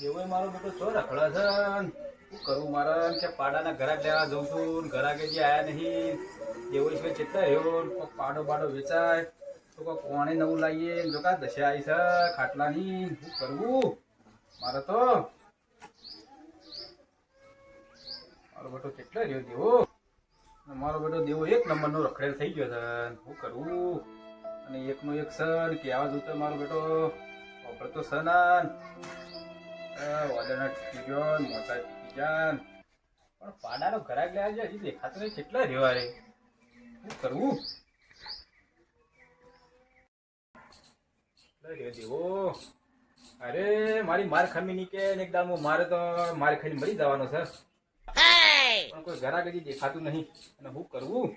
જેવો મારો બેટો છો રખડે છે શું કરું મારે કે પાડાના ઘરાક લેવા જઉં છું, ઘરાકે જે આયા નહીં. જેવો છે રહ્યો? ને પાડો બાડો વેચાય, તો કોક કોણે નવું લાવીએ. જો કા દશા આવી છે ખાટલાની શું કરવું? મારે તો મારો બેટો કેટલો રહ્યો દેવો? મારો બેટો દેવો એક નંબરનો રખડેલ થઈ ગયો છે. શું કરવું અને એકનો એક સન કે આવા જોતો મારો બેટો. વાપરતો સનાન વાદળના ટીકી મોટા ટીકી પણ પાડાનો ઘરાક લે આજે હજી દેખાતો નહીં કેટલા રેવા રે શું કરવું દેવો અરે મારી માર ખમી ની કે એકદમ મારે તો માર ખાઈને મરી જવાનો છે પણ કોઈ ઘરાક હજી દેખાતું નહીં અને શું કરવું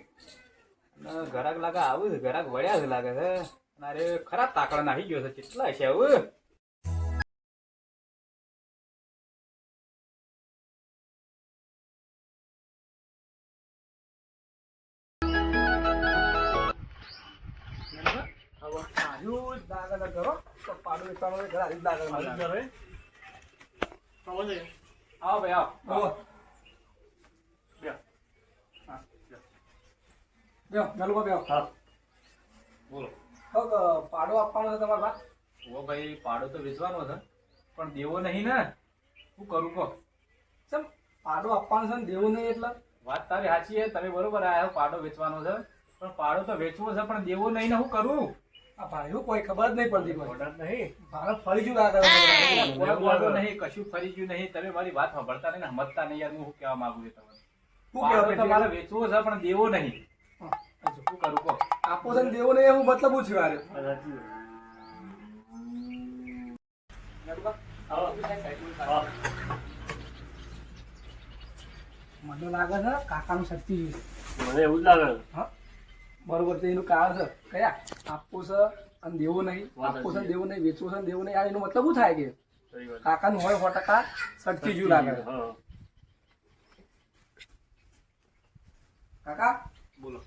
અને ઘરાક લાગે આવું ઘરાક વળ્યા જ લાગે છે અરે ખરાબ તાકડા નાખી ગયો છે કેટલા છે આવું આવો ભાઈ આવો. આવો. બોલો. પાડો આપવાનો છે તમારા બા? ઓ ભાઈ પાડો તો વેચવાનો છે પણ દેવો નહીં ને. હું કરું કહો. ચમ પાડો આપવાનો છે ને દેવું નહીં એટલે? વાત તારી સાચી છે તમે બરોબર આયા પાડો વેચવાનો છે. પણ પાડો તો વેચવો છે પણ દેવો નહીં ને હું કરું? આ ભાઈઓ કોઈ ખબર જ નહીં પડતી કોઈ. નહીં. ભારત ફરી જુ આગળ નહીં. કશું ફરી ગયું નહીં. તમે મારી વાત સાંભળતા નહીં સમજતા નહીં યાર હું શું કહેવા માંગુ છું તમને? શું પાડો તો મારે કહેવા વેચવો છે પણ દેવો નહીં. શું કરું કહો. આપો છે ને નહીં એવું મતલબ થયું મને લાગે છે કાકાનું શક્તિ મને એવું જ લાગે હા? બરોબર છે એનું કારણ છે કયા? આપવું છે અને દેવું નહીં આપવું છે દેવું નહીં વેચવું છે દેવું નહીં આ એનો મતલબ શું થાય કે કાકાનું હોય સો ટકા સટકી જુ લાગે કાકા? બોલો.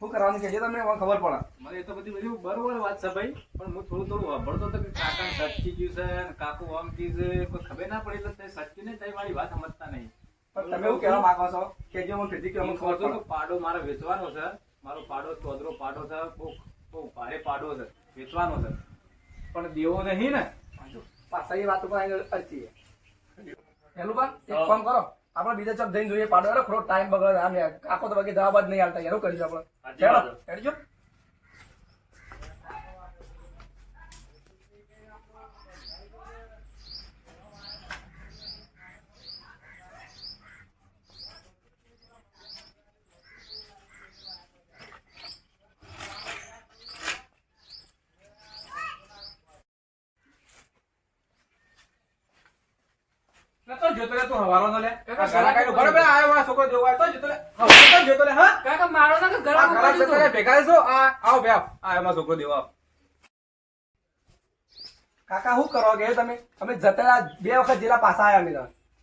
શું કરવાનું કે છે તમને? ખબર પડે. મને એ તો બધી બધી બરોબર વાત છે ભાઈ પણ હું થોડું થોડું સાંભળતો હતો કે કાકા સટકી ગયું છે કાકુ આમ કીધું છે કોઈ ખબર ના પડી એટલે સચી સટકી નહીં વાળી મારી વાત સમજતા નહીં. પણ તમે એવું કહેવા માંગો છો? કે જે મને કીધી કે હું ખબર તો પાડો મારે વેચવાનો છે. મારો પાડો ચોદરો પાડો છે બહુ બહુ ભારે પાડો છે વેચવાનો છે. પણ દેવો નહીં ને. પાછા એ વાતો પણ અડચી પેલું બા એક કામ કરો. આપણે બીજા ચોક જઈને જોઈએ પાડો. એટલે ખરો ટાઈમ બગડે. આમ આખો તો બાકી જવાબ જ નહીં આવતા. એનું કરીશું આપણે? હેડજો. જોતો રે તું હવારો નો લે કાકા, આ ઘરા કાઢ્યું. બરાબર આયો આ છોકરો જોવા આવ્યો. તો જોતો લે હા, તો જોતો લે હા કાકા મારો ના આ ઘરા જતો રે, ભેગા રહેશો. આ આવો બે આવો. આ એમાં છોકરો દેવા આવો. કાકા શું કરવા કે તમે તમે જતા બે વખત જેલા પાછા આવ્યા મેં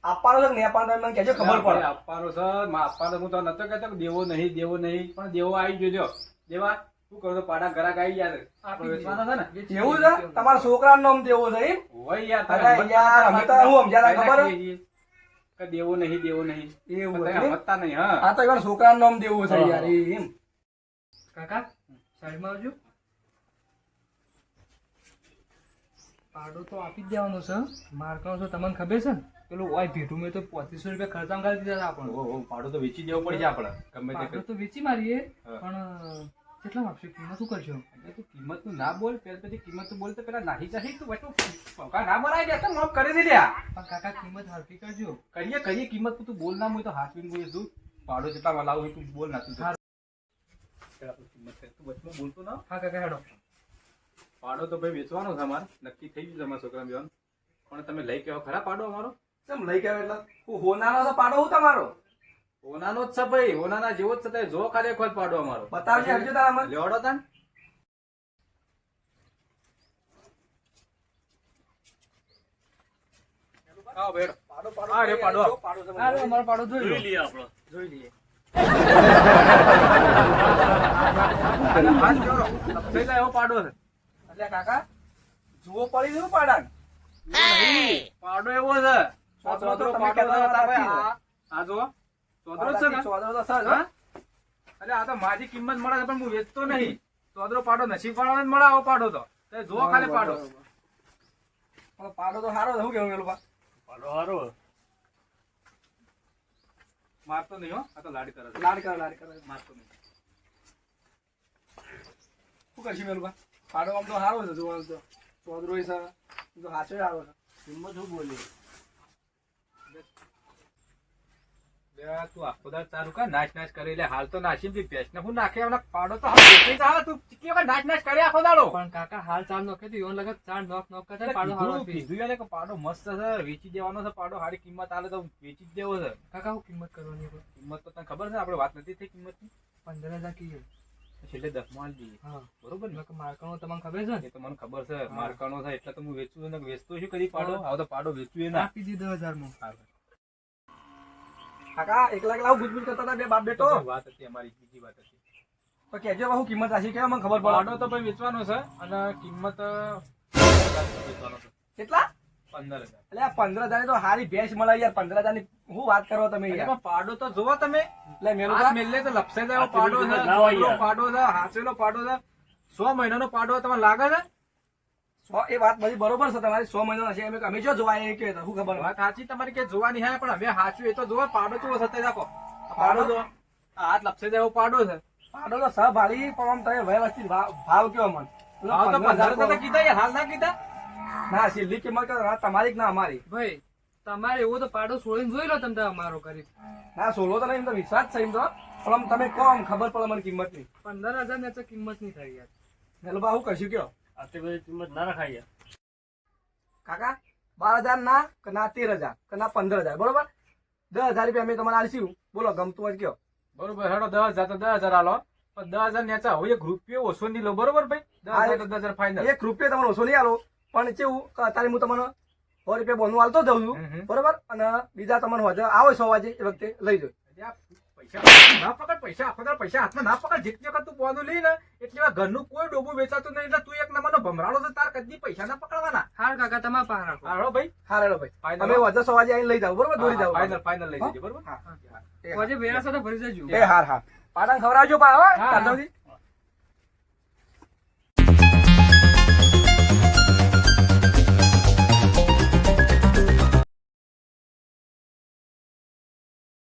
આપવાનો છે કે નહીં આપવાનો તમે મને કહેજો ખબર પડે આપવાનો છે માં આપવાનો હું તો નતો કહેતો કે દેવો નહીં દેવો નહીં પણ દેવો આવી જોજો દેવા શું કરો તો પાડા ઘરાક આવી ગયા છે. આપણે વેચવાનો છે ને. એવું છે? તમારા છોકરાનું નામ દેવું છે એમ? હોય યાર યાર, અમે તો હું સમજ્યા ખબર? હે? કહીએ છીએ કે દેવો નહીં દેવો નહીં. એવું પણ છે તમે એમ? સમજતા નહીં હા. આ તો એવા છોકરાનું નામ દેવું છે યાર એમ. કાકા સાઈડમાં આવજો. પાડો તો આપી જ દેવાનો છે મારકાનો છે તમને ખબર છે ને? પેલું ઓય ભેટું મેં તો પોત્રીસો રૂપિયા ખર્ચામાં કરી દીધા આપણે પાડો તો વેચી દેવો પડશે આપણે. ગમે તે તો વેચી મારીએ પણ કેટલા આપશે કિંમત શું કરશો? એટલે તું કિંમતનું ના બોલ પેલા પછી કિંમત તો બોલ તો પેલા નાહી જાહી તું બેઠું પગાર ના બોલાય દે તો માફ કરી દે લ્યા. પણ કાકા કિંમત હરકી કરજો. કરીએ કરીએ કિંમત તું બોલ ના હોય તો હાથ પીને બોલે તું પાડો જેટલા લાવું હોય તું બોલ ના તું હા. પેલા તું કિંમત તું વચમાં બોલતો ના. હા કાકા હેડો. પાડો તો ભાઈ વેચવાનો છે અમાર નક્કી થઈ ગયું છે અમારા છોકરા બેન પણ તમે લઈ કેવો ખરા પાડો અમારો? કેમ લઈ કેવો એટલે? હું હોનારો તો પાડો હું તમારો? ઓનાનો જ છે ભાઈ ઓનાના જેવો જ છે જો ખાલી ખોલ પાડો અમારો. બતાવજે હરજો તારા મને. લેવડો તન. આવો બેડો પાડો પાડો હા, રે, પાડો. જો પાડો છે મને. હા અમારો પાડો જોઈ લઈએ આપણે. જોઈ લઈએ. અને હાથ જોડો. થઈ જાય એવો પાડો છે. એટલે કાકા જુઓ પડી જવું પાડા પાડો એવો છે. આ જો ચોદરો છે ને? ચોદરો તો સર હા? અરે આ તો મારી કિંમત મળે છે પણ હું વેચતો નહીં. ચોદરો પાડો નસીબ વાળાને મળે આવો પાડો તો. તે જો ખાલી પાડો. પાડો તો સારો છે કેવું મેલું પાડો? હારો. મારતો નહીં હો. આ તો લાડ કરે લાડી કરે લાડ કરે. મારતો નહીં. શું કરશું મેલું પાડો? આમ તો સારો છે જોવાનું તો. ચોદરો છે તો હાચો સારો છે. કિંમત શું બોલી બે તું આખો દાડો તારું કા નાચ નાચ કરી એટલે હાલ તો નાસી બી ભેંસને હું નાખે એમના પાડો તો હાલ. વેચાઈ જાય. તું ચીકી વખત નાચ નાચ કરે આખો દાડો. પણ કાકા હાલ ચાર નોખે તો યોન લગત ચાર નોખ નોખ કરે પાડો હારો કીધું આપી. કે પાડો મસ્ત છે વેચી દેવાનો છે પાડો હારી કિંમત આલે તો વેચી જ દેવો છે. કાકા હું કિંમત કરવાની? કિંમત તો તને ખબર છે આપણે વાત નથી થઈ કિંમતની? પંદર હજાર કીધી. છેલ્લે દસ માલ દઈએ હા. બરોબર ને? માર્કણો તમને ખબર છે ને? એ તો મને ખબર છે માર્કણો છે એટલે તો હું વેચું ને વેચતો શું કરી પાડો? આવો તો પાડો વેચું ના. આપી દીધો હજારમાં કાકા એકલા એકલા ગુજબુજ કરતા હતા બે બાપ બેટો. વાત હતી અમારી બીજી વાત હતી. તો કેજો બહુ કિંમત રાશી કેવા મને ખબર પડે. પડે તો ભાઈ વેચવાનો છે અને કિંમત કેટલા? પંદર હજાર. એટલે આ પંદર હજાર તો હારી ભેંસ મળે યાર પંદર હજારની હું વાત કરો તમે યાર. પાડો તો જોવો તમે. એટલે મેલું મેલે તો લપસે જાય પાડો છે પાડો છે હાથેલો પાડો છે. સો મહિનાનો પાડો તમને લાગે છે? એ વાત બધી બરોબર છે તમારી સો મહિના છે. અમે અમે જો જોવા એ કે શું ખબર વાત સાચી તમારી કે જોવાની હા પણ હવે સાચું એ તો જોવા પાડો કેવો સતે રાખો. પાડો? જો આ હાથ લપસે જાય એવો પાડો છે. પાડો તો સહ ભારી પણ આમ તમે વ્યવસ્થિત ભાવ કેવો મન? ભાવ તો પંદર હજાર કીધા યાર હાલ ના કીધા? ના છેલ્લી કિંમત કરો તમારી કે ના અમારી. ભાઈ તમારે એવો તો પાડો છોડીને જોઈ લો તમે અમારો કરી. ના સોલો તો નહીં તો વિશ્વાસ છે એમ તો. પણ તમે કહો આમ ખબર પડે મને કિંમતની પંદર હજાર ને તો કિંમત નહીં થઈ યાર. હું કશું કયો? આટલી બધી કિંમત ના રખાય યાર. કાકા બાર હજાર ના કે ના તેર હજાર કે ના પંદર હજાર બરોબર? દસ હજાર રૂપિયા અમે તમારે આલશું બોલો ગમતું હોય કયો. બરોબર હેડો દસ હજાર તો દસ હજાર આલો. પણ દસ હજાર નેચા હોય એક રૂપિયો ઓછો નહીં લો બરોબર ભાઈ? દસ હજાર તો દસ હજાર ફાઈનલ એક રૂપિયા તમને ઓછો નહીં આલો. પણ કેવું અત્યારે હું તમને સો રૂપિયા બોનું આલતો જઉં છું. બરોબર? અને બીજા તમને હજાર આવે સો વાગે એ વખતે લઈ જાઓ. પૈસા ના પકડ પૈસા દાડો પૈસા હાથમાં ના પકડ. જેટલી વખત તું પોનું લઈ ને એટલી વાર ઘરનું કોઈ ડોબું વેચાતું નહીં એટલે તું એક નંબરનો ભમરાડો છે તાર કદી પૈસા ના પકડવાના. હાર કાકા તમારે પાસે રાખો. ભાઈ. હા રેડો ભાઈ હોજે આવીને લઈ જાવ બરોબર? દોડી જાઓ ફાઈનલ ફાઈનલ લઈ? જજો બરોબર? હા. હા. એ સાથે ભરી જજો એ હાર હાર પાટણ ખવડાવજો પા હા.